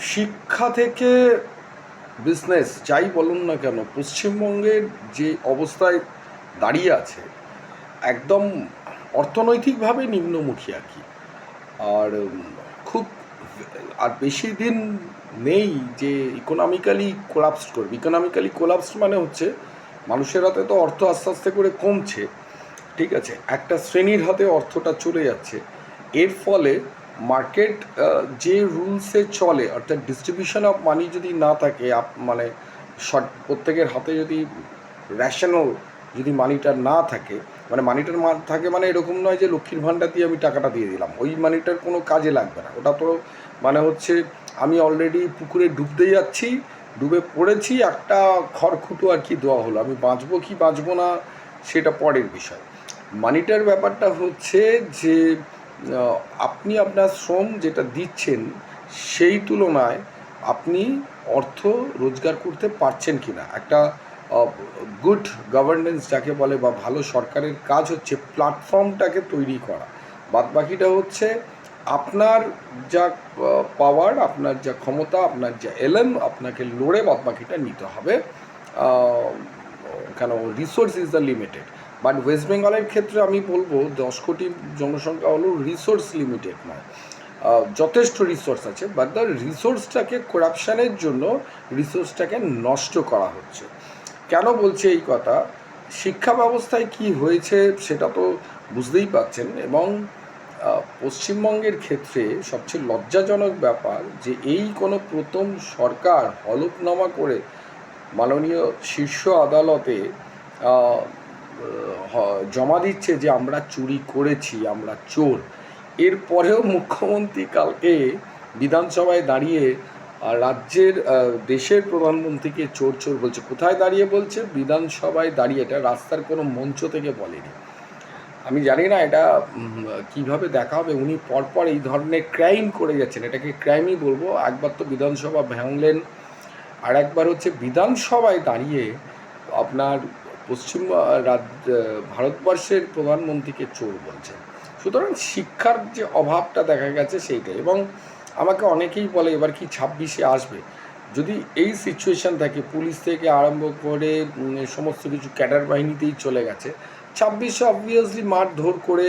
শিক্ষা থেকে বিজনেস যাই বলুন না কেন, পশ্চিমবঙ্গের যে অবস্থায় দাঁড়িয়ে আছে, একদম অর্থনৈতিকভাবে নিম্নমুখী আর কি। আর খুব, আর বেশি দিন নেই যে ইকোনমিক্যালি কোলাপস করবে। ইকোনমিক্যালি কোলাপস মানে হচ্ছে, মানুষের হাতে তো অর্থ আস্তে আস্তে করে কমছে, ঠিক আছে? একটা শ্রেণির হাতে অর্থটা চলে যাচ্ছে। এর ফলে মার্কেট যে রুলসে চলে, অর্থাৎ ডিস্ট্রিবিউশন অফ মানি যদি না থাকে মানে শর্ট প্রত্যেকের হাতে যদি র্যাশনাল যদি মানিটা না থাকে মানে মানিটার মা থাকে মানে এরকম নয় যে লক্ষ্মীর ভাণ্ডার দিয়ে আমি টাকাটা দিয়ে দিলাম। ওই মানিটার কোনো কাজে লাগবে না। ওটা তো মানে হচ্ছে আমি অলরেডি পুকুরে ডুবতে যাচ্ছি, ডুবে পড়েছি, একটা খড়খুটো আর কি দেওয়া হলো। আমি বাঁচবো কি বাঁচবো না, সেটা পরের বিষয়। মানিটার ব্যাপারটা হচ্ছে যে আপনি আপনার শ্রম যেটা দিচ্ছেন, সেই তুলনায় আপনি অর্থ রোজগার করতে পারছেন কি না একটা গুড গভর্নেন্স যাকে বলে বা ভালো সরকারের কাজ হচ্ছে প্ল্যাটফর্মটাকে তৈরি করা। বাদবাকিটা হচ্ছে আপনার যা পাওয়ার আপনার যা ক্ষমতা, আপনার যা এলেন আপনাকে লড়ে বাদবাকিটা নিতে হবে। কেন resource is the limited but west বেঙ্গলের ক্ষেত্রে আমি বলব, দশ কোটি জনসংখ্যা হলো রিসোর্স লিমিটেড নয়। যথেষ্ট রিসোর্স আছে বাট দ্য রিসোর্সটাকে করাপশানের জন্য রিসোর্সটাকে নষ্ট করা হচ্ছে। কেন বলছে এই কথা? শিক্ষা ব্যবস্থায় কি হয়েছে সেটা তো বুঝতেই পাচ্ছেন এবং পশ্চিমবঙ্গের ক্ষেত্রে সবচেয়ে লজ্জাজনক ব্যাপার যে এই কোনো প্রথম সরকার হলফনামা করে মাননীয় শীর্ষ আদালতে জমা দিচ্ছে যে আমরা চুরি করেছি, আমরা চোর। এরপরেও মুখ্যমন্ত্রী কালকে বিধানসভায় দাঁড়িয়ে রাজ্যের দেশের প্রধানমন্ত্রীকে চোর চোর বলছে। কোথায় দাঁড়িয়ে বলছে? বিধানসভায় দাঁড়িয়ে, এটা রাস্তার কোনো মঞ্চ থেকে বলেনি। আমি জানি না এটা কীভাবে দেখা হবে। উনি পরপর এই ধরনের ক্রাইম করে যাচ্ছেন। এটাকে ক্রাইমই বলব। একবার তো বিধানসভা ভাঙলেন আর একবার হচ্ছে বিধানসভায় দাঁড়িয়ে আপনার পশ্চিম ভারতবর্ষের প্রধানমন্ত্রীকে চোর বলছেন। সুতরাং শিক্ষার যে অভাবটা দেখা গেছে সেইটাই এবং আমাকে অনেকেই বলে, এবার কি ছাব্বিশে আসবে? যদি এই সিচুয়েশান থাকে, পুলিশ থেকে আরম্ভ করে সমস্ত কিছু ক্যাডার বাহিনীতেই চলে গেছে, ছাব্বিশে অবভিয়াসলি মারধর করে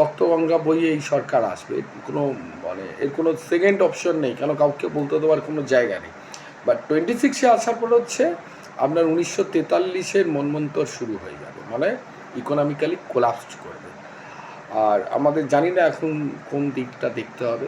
রক্তগঙ্গা বইয়ে এই সরকার আসবে। কোনো মানে এর কোনো সেকেন্ড অপশন নেই, কেন কাউকে বলতে দেওয়ার কোনো জায়গা নেই। বাট টোয়েন্টি সিক্সে আসার পর হচ্ছে আপনার উনিশশো তেতাল্লিশের মনমন্তর শুরু হয়ে যাবে মানে ইকোনমিক্যালি কোলাপস করবে। আর আমাদের জানি না এখন কোন দিকটা দেখতে হবে।